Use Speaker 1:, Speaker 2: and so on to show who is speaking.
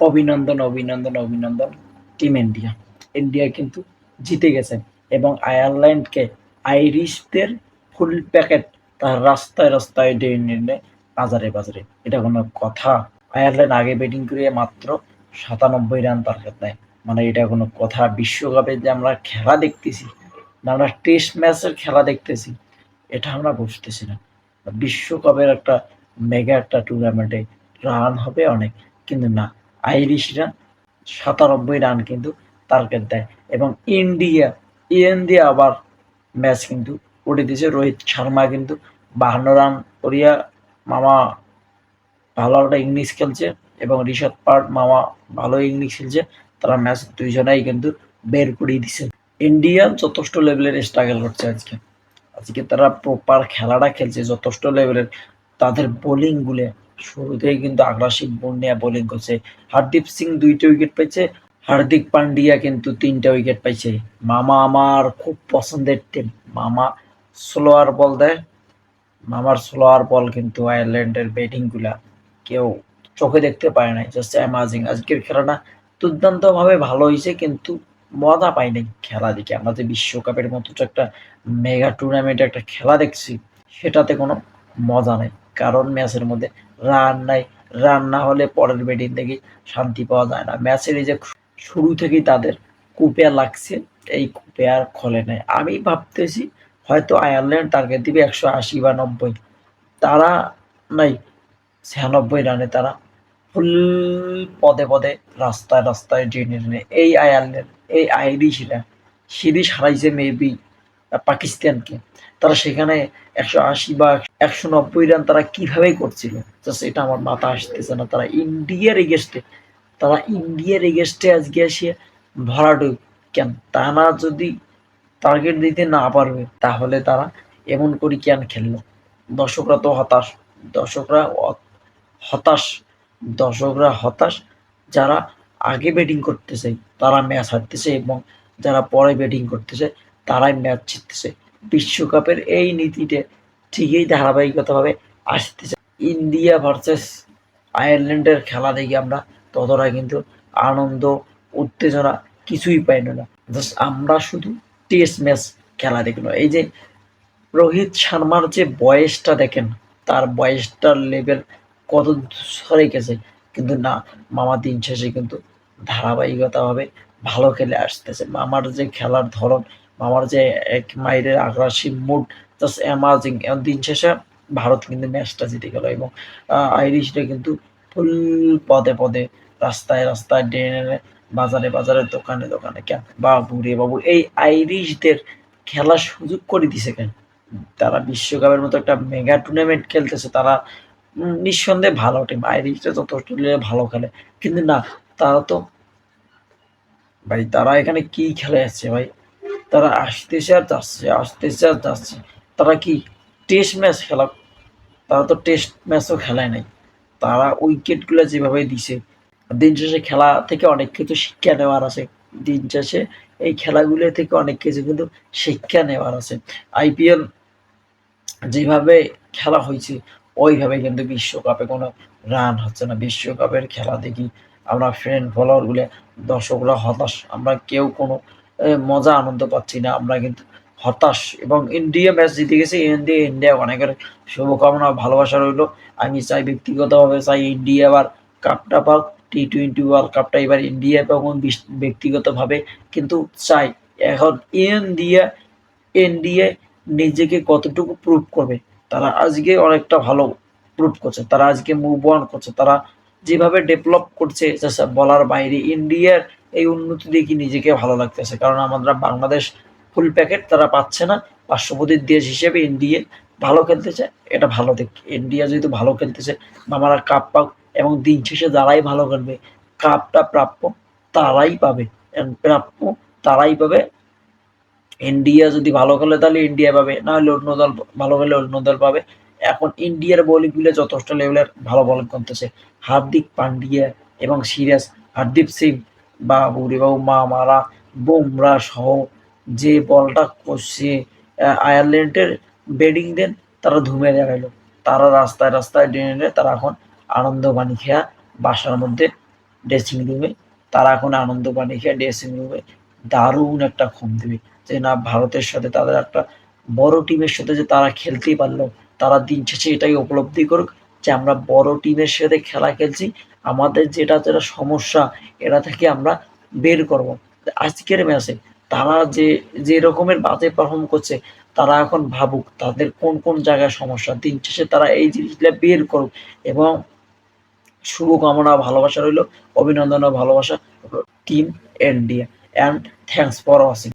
Speaker 1: অভিনন্দন অভিনন্দন অভিনন্দন টিম ইন্ডিয়া ইন্ডিয়া কিন্তু জিতে গেছে এবং আয়ারল্যান্ডকে আইরিশদের ফুল প্যাকেট তার রাস্তায় রাস্তায় ডেনে বাজারে বাজারে। এটা কোনো কথা। আয়ারল্যান্ড আগে ব্যাটিং করে মাত্র সাতানব্বই রান টার্গেট নেয়। মানে এটা কোনো কথা। বিশ্বকাপে যে আমরা খেলা দেখতেছি, না, আমরা টেস্ট ম্যাচের খেলা দেখতেছি, এটা আমরা বুঝতেছি না। বিশ্বকাপের একটা মেগা একটা টুর্নামেন্টে রান হবে অনেক, কিন্তু না। আইরিশরা সাতানব্বই রান কিন্তু টার্গেট দেয়। এবং ইন্ডিয়া ইন্ডিয়া আবার ম্যাচ কিন্তু উঠে দিয়েছে। রোহিত শর্মা কিন্তু বাহান্ন রান করিয়া মামা ভালো একটা ইংলিশ খেলছে এবং ঋষভ পার্ট মামা ভালো ইংলিশ খেলছে। তারা ম্যাচ দুইজনাই কিন্তু বের করিয়ে দিছে ইন্ডিয়া যথেষ্ট লেভেলের স্ট্রাগল করছে আজকে। আজকে তারা প্রপার খেলাটা খেলছে, যথেষ্ট লেভেলের তাদের বোলিং গুলে শুরুতেই কিন্তু আগ্রাসী বন্যা বোলিং করছে। হারদীপ সিং দুইটা উইকেট পেয়েছে হার্দিক পান্ডিয়া কিন্তু তিনটা উইকেট পাইছে। মামা আমার খুব পছন্দের টিম মামা স্লোয়ার বল দেয়। মামার স্লোয়ার বল কিন্তু আয়ারল্যান্ডের ব্যাটিংগুলা কেউ চোখে দেখতে পায় নাই। জাস্ট অ্যামাজিং আজকের খেলাটা দুর্দান্তভাবে ভালো হয়েছে, কিন্তু মজা পাই নাই খেলা দেখে। আমরা যে বিশ্বকাপের মতো একটা মেগা টুর্নামেন্টে একটা খেলা দেখছি, সেটাতে কোনো মজা নেই। কারণ ম্যাচের মধ্যে রান নাই। রান না হলে পরের ব্যাটিং থেকে শান্তি পাওয়া যায় না। ম্যাচের এই যে শুরু থেকেই তাদের কুপে লাগছে, এই কুপে আর খোলে নাই। আমি ভাবতেছি হয়তো আয়ারল্যান্ড টার্গেট দিবে একশো আশি বা নব্বই। তারা নাই, ছিয়ানব্বই রানে তারা ফুল পদে পদে রাস্তায় রাস্তায় ট্রেনে এই আয়ারল্যান্ড এই আইরিশরা সিরিজ হারাইছে মেবি পাকিস্তানকে, তারা সেখানে একশো আশি বা একশো নব্বই রান তারা কীভাবে করছিল? জাস্ট এটা আমার মাথা আসতেছে না। তারা ইন্ডিয়ার এগেস্টে তারা ইন্ডিয়ার এগেস্টে আজকে এসে ভরাডুব কেন? তারা যদি টার্গেট দিতে না পারবে, তাহলে তারা এমন করি কেন খেললো? দর্শকরা তো হতাশ। দর্শকরা হতাশ। দর্শকরা হতাশ যারা আগে ব্যাটিং করতেছে, তারা ম্যাচ হারতেছে এবং যারা পরে ব্যাটিং করতেছে তারাই ম্যাচ জিততেছে। বিশ্বকাপের এই নীতিতে ঠিকই ধারাবাহিকতাভাবে আসতেছে। ইন্ডিয়া ভার্সেস আয়ারল্যান্ডের খেলা দেখে আমরা ততটা কিন্তু আনন্দ, উত্তেজনা কিছুই পাই না। জাস্ট আমরা শুধু টেস্ট ম্যাচ খেলা দেখল এই যে রোহিত শর্মার যে বয়সটা দেখেন, তার বয়সটার লেভেল কত সরে গেছে, কিন্তু না, মামা দিন শেষে কিন্তু ধারাবাহিকতাভাবে ভালো খেলে আসতেছে। মামার যে খেলার ধরন মামার যে এক মাইরের আগ্রাসী মুড জাস্ট অ্যামাজিং দিন শেষে ভারত কিন্তু ম্যাচটা জিতে গেল এবং আইরিশরা কিন্তু ফুল পদে পদে রাস্তায় রাস্তায় ড্রেনে বাজারে বাজারে, দোকানে দোকানে কেন বাবু রে বাবু, এই আইরিশদের খেলার সুযোগ করে দিছে কেন? তারা বিশ্বকাপের মতো একটা মেগা টুর্নামেন্ট খেলতেছে, তারা নিঃসন্দেহে ভালো টিম আইরিশরা যথেষ্ট ভালো খেলে, কিন্তু না, তারা তো, ভাই, তারা এখানে কি খেলে যাচ্ছে, ভাই? তারা আসতেছে আর যাচ্ছে, আসতেছে আর যাচ্ছে। তারা কি টেস্ট ম্যাচ খেলা তারা তো টেস্ট ম্যাচও খেলায় নাই। তারা উইকেটগুলো যেভাবে দিছে, দিন শেষে খেলা থেকে অনেক কিছু শিক্ষা নেওয়ার আছে। দিন শেষে এই খেলাগুলো থেকে অনেক কিছু কিন্তু শিক্ষা নেওয়ার আছে। আইপিএল যেভাবে খেলা হয়েছে, ওইভাবে কিন্তু বিশ্বকাপে কোনো রান হচ্ছে না। বিশ্বকাপের খেলা দেখি আমরা ফ্রেন্ড ফলোয়ারগুলো দর্শকরা হতাশ। আমরা কেউ কোনো মজা, আনন্দ পাচ্ছি না আমরা কিন্তু। হতাশ। এবং ইন্ডিয়া ম্যাচ জিতে গেছে ইন্ডিয়া ইন্ডিয়া অনেকের শুভকামনা, ভালোবাসা রইল। আমি চাই ব্যক্তিগতভাবে চাই ইন্ডিয়া আবার কাপটা পাক টি টোয়েন্টি ওয়ার্ল্ড কাপটা এবার ইন্ডিয়া এবং ব্যক্তিগতভাবে। কিন্তু চাই, এখন ইন্ডিয়া ইন্ডিয়া নিজেকে কতটুকু প্রুভ করবে? তারা আজকে অনেকটা ভালো প্রুভ করছে। তারা আজকে মুভ অন করছে। তারা যেভাবে ডেভেলপ করছে বলার বাইরে ইন্ডিয়ার এই উন্নতি দেখি নিজেকে ভালো লাগতেছে। কারণ আমরা বাংলাদেশ ফুল প্যাকেট তারা পাচ্ছে না। পার্শ্ববর্তীর দেশ হিসেবে ইন্ডিয়া ভালো খেলতেছে, এটা ভালো দিক। ইন্ডিয়া যেহেতু ভালো খেলতেছে আমরা কাপ পাক এবং দিন শেষে যারাই ভালো খেলবে কাপটা প্রাপ্য তারাই পাবে। প্রাপ্য তারাই পাবে। ইন্ডিয়া যদি ভালো খেলে তাহলে ইন্ডিয়া পাবে, না হলে অন্য দল ভালো খেলে অন্য দল পাবে। এখন ইন্ডিয়ার বোলিংগুলো যথেষ্ট লেভেলের ভালো বলিং করতেছে। হার্দিক পান্ডিয়া এবং সিরাজ, হারদীপ সিং বাবু রে বাবু মা মারা বুমরা সহ যে বলটা করছে আয়ারল্যান্ডের ব্যাটিং দেন, তারা ধুমে দেখাইলো। তারা রাস্তায় রাস্তায় ডেনে তারা এখন আনন্দ বাণী খেয়া বাসার মধ্যে ড্রেসিং রুমে তারা এখন আনন্দ পানি খেয়ে ড্রেসিং রুমে দারুণ একটা ঘুম দেবে। যে না, ভারতের সাথে তাদের একটা বড় টিমের সাথে যে তারা খেলতেই পারল, তারা দিন শেষে এটাই উপলব্ধি করুক যে আমরা বড় টিমের সাথে খেলা খেলছি, আমাদের যেটা যেটা সমস্যা, এটা থেকে আমরা বের করব। আজকের ম্যাচে তারা যে যে রকমের বাজে পারফর্ম করছে, তারা এখন ভাবুক তাদের কোন কোন জায়গায় সমস্যা। দিন শেষে তারা এই জিনিসগুলো বের করুক এবং শুভকামনা, ভালোবাসা রইল, অভিনন্দন ও ভালোবাসা team India and thanks for watching